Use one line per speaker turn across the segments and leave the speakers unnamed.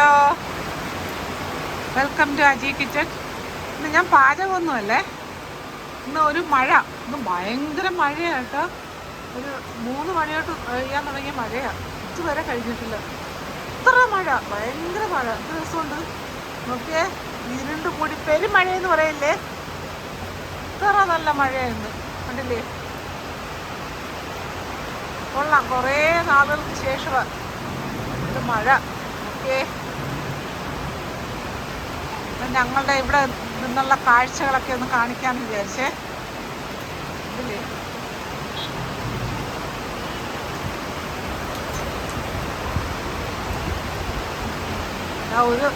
Hello. Welcome to Aji kitchen ഇന്ന് ഞാൻ പാചകമൊന്നുമല്ലേ? ഇന്ന് ഒരു മഴ. ഇന്ന് ഭയങ്കര മഴയാണ് കേട്ടോ ഒരു മൂന്ന് മണിയോട്ട് പെയ്യാൻ തുടങ്ങിയ മഴയാണ് ഇതുവരെ കഴിഞ്ഞിട്ടില്ല. ഇത്ര മഴ. ഭയങ്കര മഴ. എത്ര ദിവസമുണ്ട് നോക്കിയേ. ഇരുണ്ട് കൂടി പെരുമഴയെന്ന് പറയല്ലേ? ഇത്ര നല്ല മഴയായിരുന്നു. കണ്ടില്ലേ? കൊള്ളാം. കുറേ നാളുകൾക്ക് ശേഷമാണ് ഇത് മഴ. ഓക്കേ ഞങ്ങളുടെ ഇവിടെ നിന്നുള്ള കാഴ്ചകളൊക്കെ ഒന്ന് കാണിക്കാമെന്ന് വിചാരിച്ചേ. ഒരു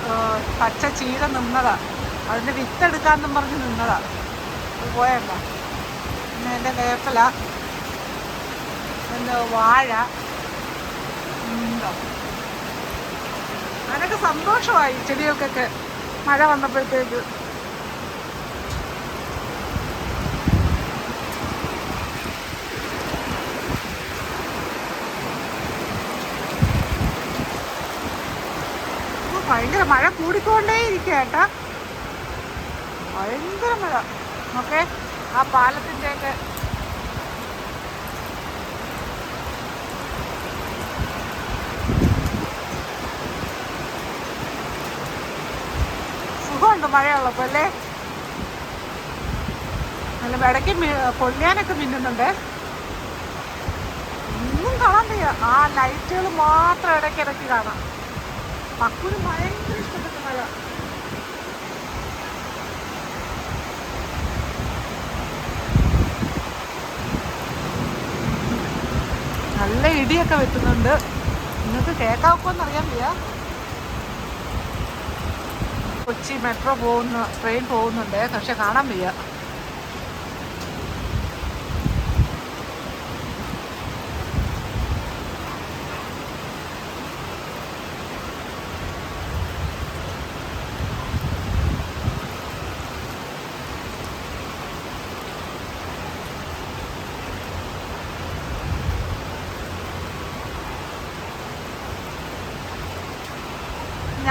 പച്ച ചീര നിന്നതാ. അതിന്റെ വിത്തെടുക്കാന്നും പറഞ്ഞ് നിന്നതാ. പോയല്ല പിന്നെ എന്റെ വേപ്പല. എന്റെ വാഴ. ഉണ്ടോ അതിനൊക്കെ സന്തോഷമായി. ചെടികൾക്കൊക്കെ മഴ വന്നപ്പോഴത്തേക്ക്. ഭയങ്കര മഴ കൂടിക്കൊണ്ടേ ഇരിക്കുക ഭയങ്കര മഴ. ഓക്കെ ആ പാലത്തിന്റെയൊക്കെ സുഖമുണ്ട് മഴയുള്ളപ്പോൾ അല്ലേ? നല്ല ഇടയ്ക്ക് പൊള്ളിയാനൊക്കെ മിന്നുന്നുണ്ട്. ഒന്നും കാണാൻ വയ്യ. ആ ലൈറ്റുകൾ മാത്രം ഇടയ്ക്ക് ഇടയ്ക്ക് കാണാം. പക്കുന് ഭയങ്കര ഇഷ്ടപ്പെട്ട മഴ. നല്ല ഇടിയൊക്കെ വെട്ടുന്നുണ്ട്. നിങ്ങൾക്ക് കേക്കാക്കോന്നറിയാൻ വയ്യ. കൊച്ചി മെട്രോ പോകുന്ന ട്രെയിൻ പോകുന്നുണ്ട്. പക്ഷെ കാണാൻ വയ്യ.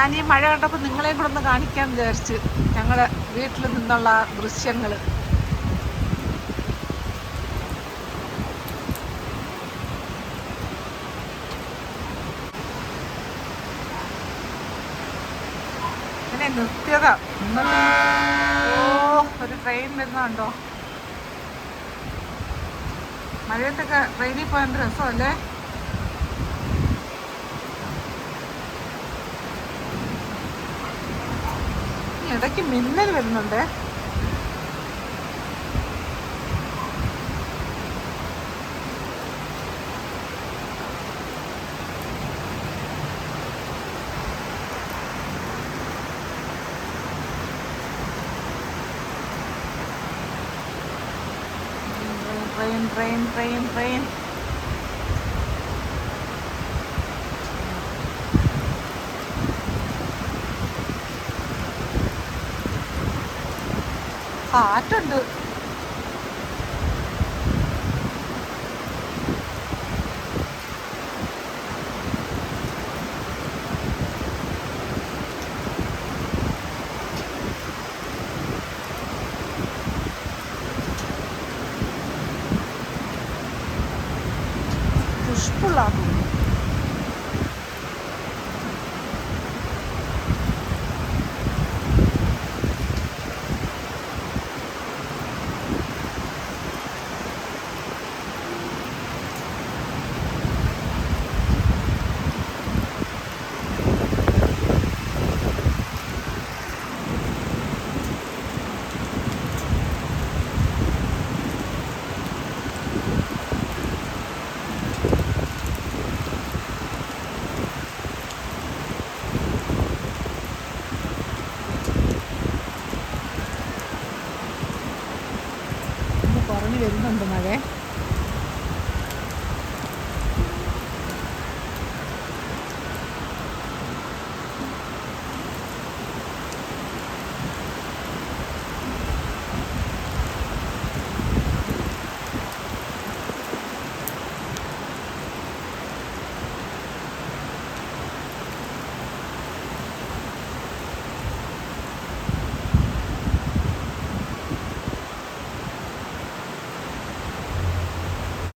ഞാൻ ഈ മഴ കണ്ടപ്പോൾ നിങ്ങളെയും കൂടെ ഒന്ന് കാണിക്കാൻ വിചാരിച്ച് ഞങ്ങളുടെ വീട്ടിൽ നിന്നുള്ള ദൃശ്യങ്ങൾ പിന്നെ നിർത്തിയതാ. ഓ ഒരു ട്രെയിൻ വരുന്നുണ്ടോ മഴയത്തൊക്കെ ട്രെയിനിൽ എന്ത് രസമല്ലേ? ഇടയ്ക്ക് മിന്നൽ വരുന്നുണ്ട്. Train train train train. കാറ്റുണ്ട് പുഷ്പുള്ളാണ് വരുന്നുണ്ട് മഴ.